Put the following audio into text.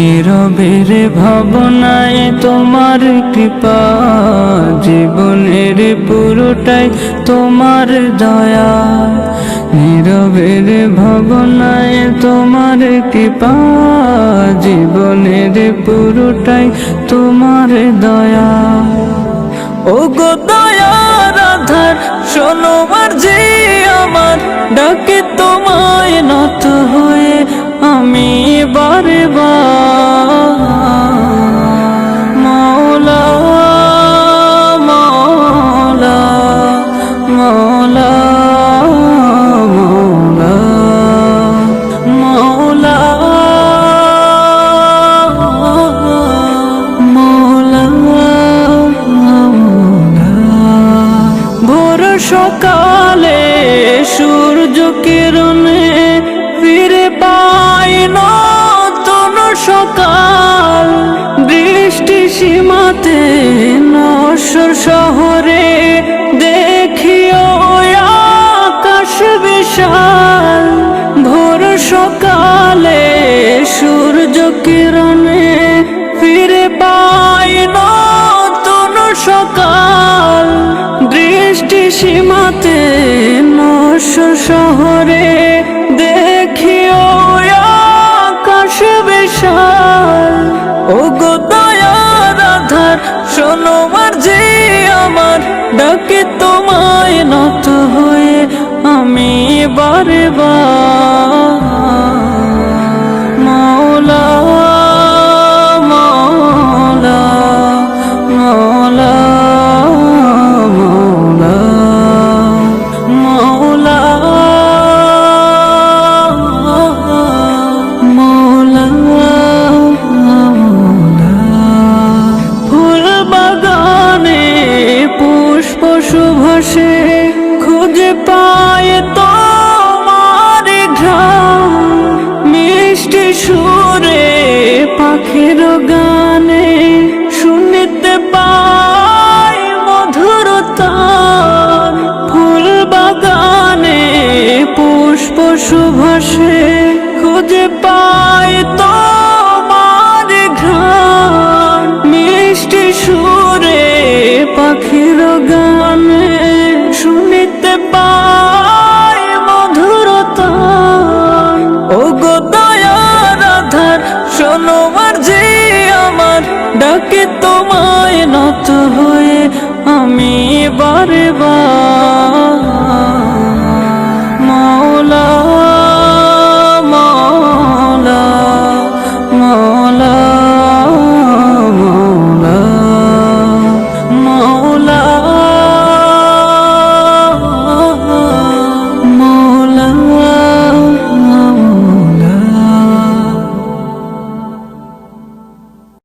নীরবের ভাবনায় তোমার কৃপা, জীবনের পুরোটাই তোমার দয়া। নীরবের ভাবনায় তোমার কৃপা, জীবনের পুরোটাই তোমার দয়া। ও গো দয়ার আধার শোনো যে আমার, ডাকে তোমায় নত হয়ে আমি বারে সকালে সূর্য কিরণে ফিরে পাই নতুন সকাল। বৃষ্টি সীমাতে নশ্বর শহরে দেখিও আকাশ বিশাল। ভোর সকালে সূর্য কিরণে ফিরে পাই নতুন সকাল। সীমাতে নশ শহরে দেখিও আকাশ বিশাল। ও গো আধার, শোনো মার্জি আমার, ডাকে তোমায় নত হয়ে আমি বারে মৌলা পাখির গানে শুনিতে পাই মধুরতা ফুল বাগানে পুষ্প সুভাষে খুঁজে পাই ঘ্রাণ। মিষ্টি সুরে পাখির গানে শুনিতে পাই শোনো যে আমার ডাকে তোমায় নত হয়ে আমি বারে বার